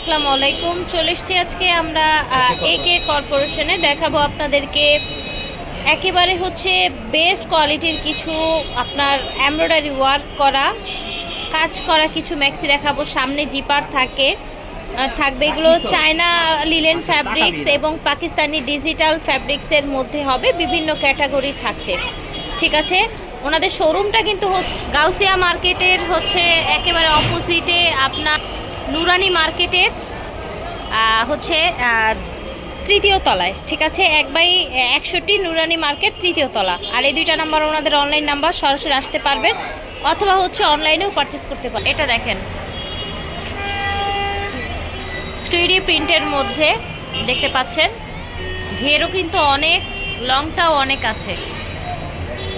আসসালামু আলাইকুম চলে এসছি আজকে আমরা একে কর্পোরেশনে দেখাবো আপনাদেরকে একেবারে হচ্ছে বেস্ট কোয়ালিটির কিছু আপনার এমব্রয়ডারি ওয়ার্ক করা কাজ করা কিছু ম্যাক্সি দেখাবো। সামনে জিপার থাকে থাকবে এগুলো চায়না লিলেন ফ্যাব্রিক্স এবং পাকিস্তানি ডিজিটাল ফ্যাব্রিক্সের মধ্যে হবে বিভিন্ন ক্যাটাগরি থাকছে। ঠিক আছে? ওনাদের শোরুমটা কিন্তু গাউসিয়া মার্কেটের হচ্ছে একেবারে অপোজিটে আপনার নুরানি মার্কেটের হচ্ছে তৃতীয় তলায়, ঠিক আছে? এক বাই একষট্টি নুরানি মার্কেট তৃতীয় তলা। আর এই দুইটা নাম্বার ওনাদের অনলাইন নাম্বার সরাসরি আসতে পারবেন, অথবা হচ্ছে অনলাইনেও পারচেস করতে পারেন এটা দেখেন। স্টুডি প্রিন্টের মধ্যে দেখতে পাচ্ছেন, ঘেরও কিন্তু অনেক লংটাও অনেক আছে।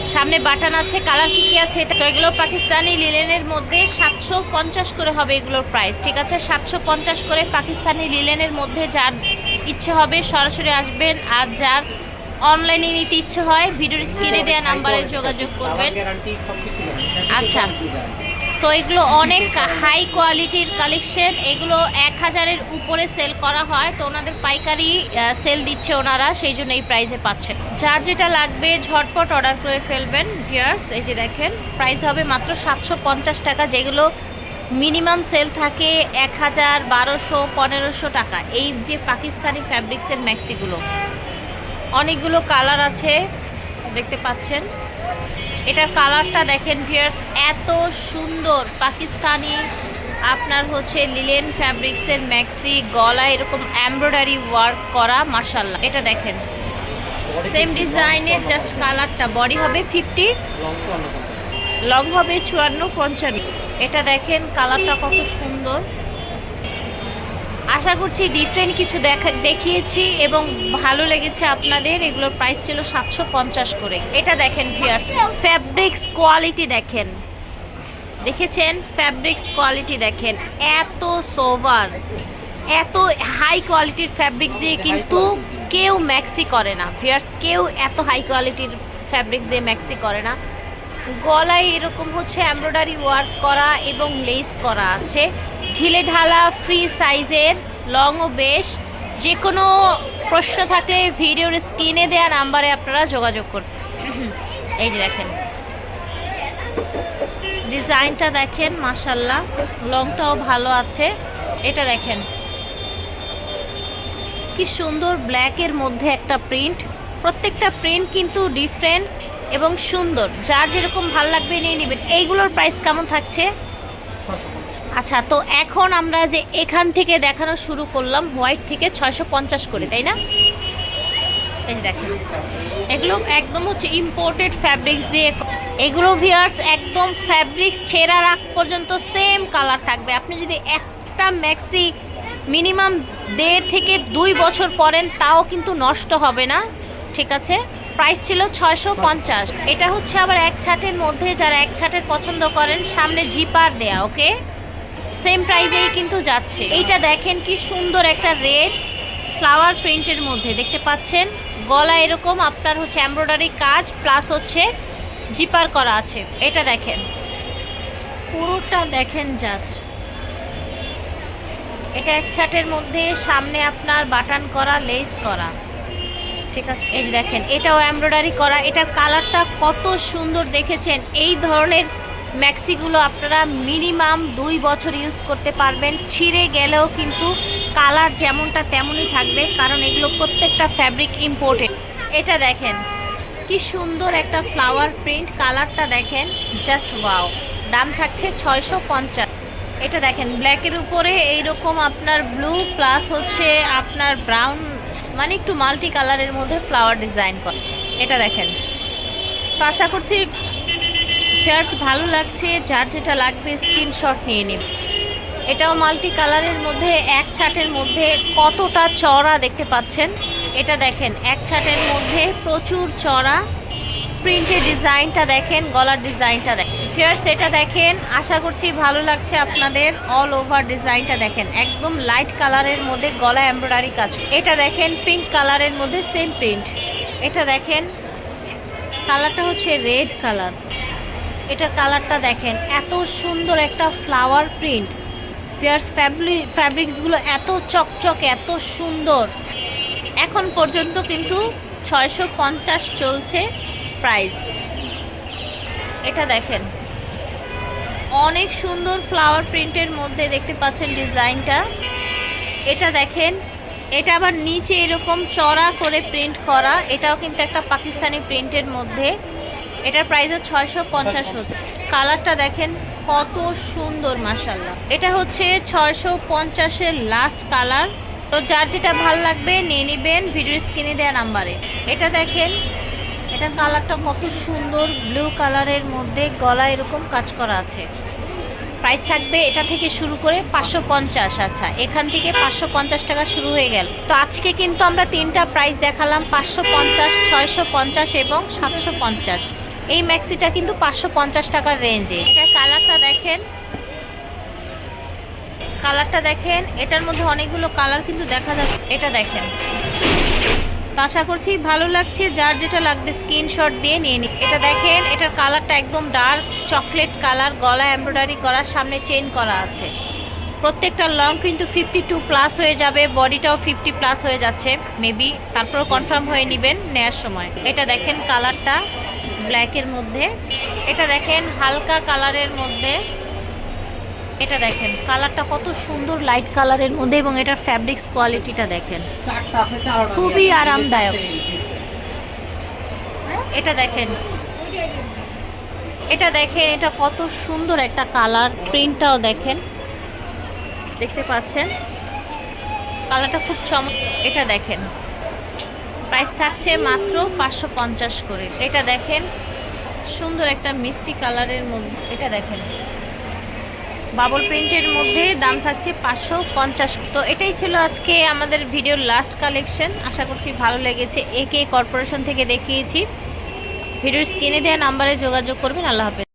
সামনে বাটন আছে কালার কি কি আছে এটা? তো এগুলো পাকিস্তানি লিলেনের মধ্যে সাতশো পঞ্চাশ করে হবে এগুলোর প্রাইস ঠিক আছে? সাতশো পঞ্চাশ করে পাকিস্তানি লিলেনের মধ্যে যার ইচ্ছে হবে সরাসরি আসবেন আর যার অনলাইনে নিতে ইচ্ছে হয় ভিডিওর স্ক্রিনে দেওয়া নাম্বারে যোগাযোগ করবেন। আচ্ছা। তো এগুলো অনেক হাই কোয়ালিটির কালেকশন এগুলো এক হাজারের উপরে সেল করা হয়। তো ওনাদের পাইকারি সেল দিচ্ছে ওনারা, সেই জন্য এই প্রাইজে পাচ্ছেন। যার যেটা লাগবে, ঝটপট অর্ডার করে ফেলবেন ভিয়ার্স এই যে দেখেন প্রাইস হবে মাত্র সাতশো পঞ্চাশ টাকা। যেগুলো মিনিমাম সেল থাকে এক হাজার বারোশো, পনেরোশো টাকা। এই যে পাকিস্তানি ফ্যাব্রিক্সের ম্যাক্সিগুলো অনেকগুলো কালার আছে, দেখতে পাচ্ছেন। এটার কালারটা দেখেন ভিয়ার্স এত সুন্দর। পাকিস্তানি আপনার হচ্ছে লিলেন ফ্যাব্রিক্সের ম্যাক্সি গলা এরকম এমব্রয়ডারি ওয়ার্ক করা মার্শাল্লাহ এটা দেখেন। সেম ডিজাইনের জাস্ট কালারটা। বডি হবে ফিফটি লং হবে চুয়ান্ন পঞ্চান্ন। এটা দেখেন কালারটা কত সুন্দর। আশা করছি ডিফারেন্ট কিছু দেখা দেখিয়েছি এবং ভালো লেগেছে আপনাদের। এগুলোর প্রাইস ছিল সাতশো পঞ্চাশ করে। এটা দেখেন ভিয়ার্স ফ্যাব্রিক্স কোয়ালিটি দেখেন। দেখেছেন? ফ্যাব্রিক্স কোয়ালিটি দেখেন। এত সোভার এত হাই কোয়ালিটির ফ্যাব্রিক্স দিয়ে কিন্তু কেউ ম্যাক্সি করে না। ভিয়ার্স কেউ এত হাই কোয়ালিটির ফ্যাব্রিক্স দিয়ে ম্যাক্সি করে না। গলায় এরকম হচ্ছে এমব্রয়ডারি ওয়ার্ক করা এবং লেস করা আছে। ঢিলে ঢালা ফ্রি সাইজের লং ও বেশ। যে কোনো প্রশ্ন থাকলে ভিডিওর স্ক্রিনে দেওয়া নাম্বারে আপনারা যোগাযোগ করুন। এই যে দেখেন। ডিজাইনটা দেখেন মাসাল্লাহ লংটাও ভালো আছে। এটা দেখেন। কি সুন্দর ব্ল্যাকের মধ্যে একটা প্রিন্ট প্রত্যেকটা প্রিন্ট কিন্তু ডিফারেন্ট এবং সুন্দর। যার যেরকম ভালো লাগবে নিয়ে নেবেন। এইগুলোর প্রাইস কেমন থাকছে? আচ্ছা তো এখন আমরা যে এখান থেকে দেখানো শুরু করলাম হোয়াইট থেকে ছয়শো পঞ্চাশ করে, তাই না? দেখেন, এগুলো একদম হচ্ছে ইম্পোর্টেড ফ্যাব্রিক্স দিয়ে এগুলো ভিয়ার্স একদম ফ্যাব্রিক্স ছেঁড়ার আগ পর্যন্ত সেম কালার থাকবে। আপনি যদি একটা ম্যাক্সি মিনিমাম দেড় থেকে দুই বছর পরেন, তাও কিন্তু নষ্ট হবে না, ঠিক আছে? প্রাইস ছিল ছয়শো পঞ্চাশ। এটা হচ্ছে আবার এক ছাটের মধ্যে, যারা এক ছাটের পছন্দ করেন, সামনে জিপার দেয়া ওকে সেম প্রাইসেই কিন্তু যাচ্ছে। এইটা দেখেন কি সুন্দর একটা রেড ফ্লাওয়ার প্রিন্টের মধ্যে, দেখতে পাচ্ছেন? গলা এরকম, আপনার হচ্ছে এমব্রয়ডারি কাজ, প্লাস হচ্ছে জিপার করা আছে। এটা দেখেন। পুরোটা দেখেন জাস্ট। এটা এক ছাটের মধ্যে, সামনে আপনার বাটান করা, লেস করা। ঠিক আছে? এই দেখেন, এটাও এমব্রয়ডারি করা। এটার কালারটা কত সুন্দর দেখেছেন? এই ধরনের ম্যাক্সিগুলো আপনারা মিনিমাম দুই বছর ইউজ করতে পারবেন। ছিঁড়ে গেলেও কিন্তু কালার যেমনটা তেমনই থাকবে, কারণ এগুলো প্রত্যেকটা ফ্যাব্রিক ইম্পোর্টেড এটা দেখেন, কি সুন্দর একটা ফ্লাওয়ার প্রিন্ট কালারটা দেখেন জাস্ট ওয়াও দাম থাকছে ছয়শো পঞ্চাশ। এটা দেখেন, ব্ল্যাকের উপরে এইরকম আপনার ব্লু প্লাস হচ্ছে আপনার ব্রাউন মানে একটু মাল্টি কালারের মধ্যে ফ্লাওয়ার ডিজাইন করে। এটা দেখেন, তো আশা করছি ফেয়ার্স ভালো লাগছে, যার যেটা লাগবে স্ক্রিনশট নিয়ে নিন। এটাও মাল্টি কালারের মধ্যে, এক ছাটের মধ্যে কতটা চড়া দেখতে পাচ্ছেন? এটা দেখেন, এক ছাটের মধ্যে প্রচুর চড়া। প্রিন্টের ডিজাইনটা দেখেন, গলার ডিজাইনটা দেখেন। ফিয়ার্স এটা দেখেন, আশা করছি ভালো লাগছে আপনাদের। অল ওভার ডিজাইনটা দেখেন, একদম লাইট কালারের মধ্যে গলা এমব্রয়ডারি কাজ। এটা দেখেন পিঙ্ক কালারের মধ্যে সেম প্রিন্ট এটা দেখেন কালারটা হচ্ছে রেড কালার এটার কালারটা দেখেন, এত সুন্দর একটা ফ্লাওয়ার প্রিন্ট ফেয়ার্স ফ্যাব্রিক ফ্যাব্রিক্সগুলো এত চকচক, এত সুন্দর। এখন পর্যন্ত কিন্তু ছয়শো পঞ্চাশ চলছে প্রাইস এটা দেখেন, অনেক সুন্দর ফ্লাওয়ার প্রিন্টের মধ্যে দেখতে পাচ্ছেন ডিজাইনটা। এটা দেখেন, এটা আবার নিচে এরকম চড়া করে প্রিন্ট করা, এটাও কিন্তু একটা পাকিস্তানি প্রিন্টের মধ্যে। এটার প্রাইস ছয়শো পঞ্চাশ হচ্ছে কালারটা দেখেন, কত সুন্দর মাসাল্লাহ এটা হচ্ছে ছয়শো পঞ্চাশের লাস্ট কালার তো যার যেটা ভালো লাগবে, নিয়ে নেবেন ভিডিও স্ক্রিনে দেওয়া নাম্বারে। এটা দেখেন এটার কালারটা কত সুন্দর ব্লু কালারের মধ্যে গলা এরকম কাজ করা আছে। প্রাইস থাকবে এটা থেকে শুরু করে পাঁচশো পঞ্চাশ। আচ্ছা এখান থেকে পাঁচশো পঞ্চাশ টাকা শুরু হয়ে গেল। তো আজকে কিন্তু আমরা তিনটা প্রাইস দেখালাম, পাঁচশো পঞ্চাশ, ছয়শো পঞ্চাশ এবং সাতশো পঞ্চাশ। এই ম্যাক্সিটা কিন্তু পাঁচশো পঞ্চাশ টাকার রেঞ্জে। এটা কালারটা দেখেন। কালারটা দেখেন। এটার মধ্যে অনেকগুলো কালার কিন্তু দেখা যাচ্ছে। এটা দেখেন। তো আশা করছি ভালো লাগছে। যার যেটা লাগবে স্ক্রিনশট দিয়ে নিয়ে নিন এটা দেখেন, এটার কালারটা একদম ডার্ক, চকলেট কালার, গলা এমব্রয়ডারি করা সামনে চেন করা আছে। প্রত্যেকটা লং কিন্তু ফিফটি টু প্লাস হয়ে যাবে, বডিটাও ফিফটি প্লাস হয়ে যাচ্ছে, মেবি। তারপরও কনফার্ম হয়ে নেবেন নেয়ার সময়। এটা দেখেন কালারটা। ব্ল্যাকের মধ্যে। এটা দেখেন হালকা কালারের মধ্যে। এটা দেখেন কালারটা কত সুন্দর লাইট কালারের মধ্যে এবং এটার ফ্যাব্রিক্স কোয়ালিটিটা দেখেন। খুবই আরামদায়ক। এটা দেখেন। এটা দেখেন এটা কত সুন্দর একটা কালার। প্রিন্টটাও দেখেন। দেখতে পাচ্ছেন? কালারটা খুব চমক এটা দেখেন। প্রাইস থাকছে মাত্র পাঁচশো পঞ্চাশ করে। এটা দেখেন, সুন্দর একটা মিষ্টি কালারের মধ্যে, এটা দেখেন। বাবল প্রিন্টের মধ্যে দাম থাকছে পাঁচশো পঞ্চাশ। তো এটাই ছিল আজকে আমাদের ভিডিওর লাস্ট কালেকশন আশা করছি ভালো লেগেছে। একে কর্পোরেশন থেকে দেখিয়েছি। ভিডিওর স্ক্রিনে দেওয়া নাম্বারে যোগাযোগ করবেন। আল্লাহ হাফেজ।